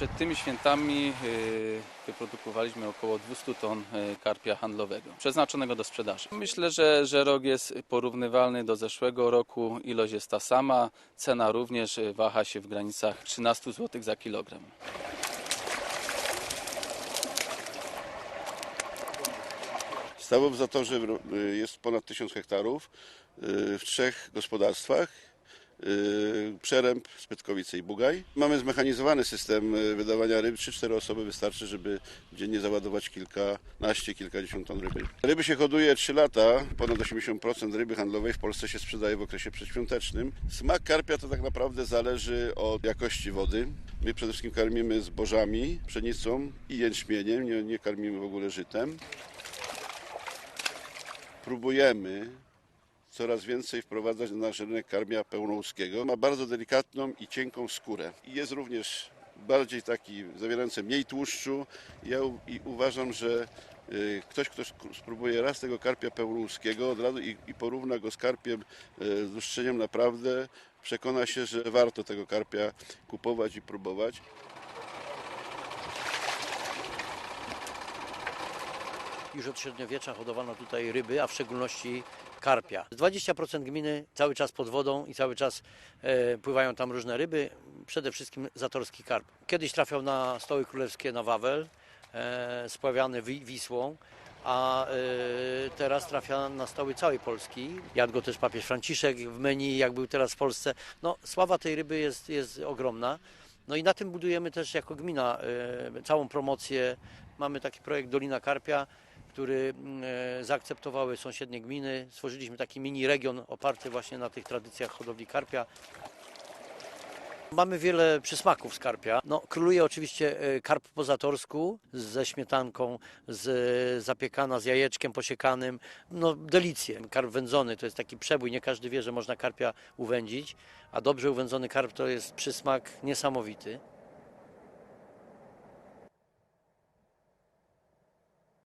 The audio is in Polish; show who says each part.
Speaker 1: Przed tymi świętami y, wyprodukowaliśmy około 200 ton y, karpia handlowego, przeznaczonego do sprzedaży. Myślę, że, że rok jest porównywalny do zeszłego roku, ilość jest ta sama, cena również y, waha się w granicach 13 zł za kilogram.
Speaker 2: Stawów w Zatorze jest ponad 1000 hektarów w trzech gospodarstwach. Y, Przeręb, Spytkowice i Bugaj. Mamy zmechanizowany system y, wydawania ryb. 3-4 osoby wystarczy, żeby dziennie załadować kilkanaście, kilkadziesiąt ton ryby. Ryby się hoduje 3 lata. Ponad 80% ryby handlowej w Polsce się sprzedaje w okresie przedświątecznym. Smak karpia to tak naprawdę zależy od jakości wody. My przede wszystkim karmimy zbożami, pszenicą i jęczmieniem. Nie, nie karmimy w ogóle żytem próbujemy coraz więcej wprowadzać na nasz rynek karmia pełnołuskiego. Ma bardzo delikatną i cienką skórę. I jest również bardziej taki, zawierający mniej tłuszczu. Ja i uważam, że y, ktoś, kto spróbuje raz tego karpia pełnołuskiego od razu i, i porówna go z karpiem y, z luszczeniem, naprawdę przekona się, że warto tego karpia kupować i próbować.
Speaker 3: Już od średniowiecza hodowano tutaj ryby, a w szczególności karpia. 20% gminy cały czas pod wodą i cały czas e, pływają tam różne ryby, przede wszystkim zatorski karp. Kiedyś trafiał na stoły królewskie na Wawel, e, spławiany wi- Wisłą, a e, teraz trafia na stoły całej Polski. Jadł go też papież Franciszek w menu, jak był teraz w Polsce. No, sława tej ryby jest, jest ogromna. No i na tym budujemy też jako gmina e, całą promocję. Mamy taki projekt Dolina Karpia, który mm, e, zaakceptowały sąsiednie gminy. Stworzyliśmy taki mini region oparty właśnie na tych tradycjach hodowli karpia. Mamy wiele przysmaków z karpia. No, króluje oczywiście e, karp po zatorsku ze śmietanką, z zapiekana z jajeczkiem posiekanym. No, delicje. Karp wędzony to jest taki przebój. Nie każdy wie, że można karpia uwędzić, a dobrze uwędzony karp to jest przysmak niesamowity.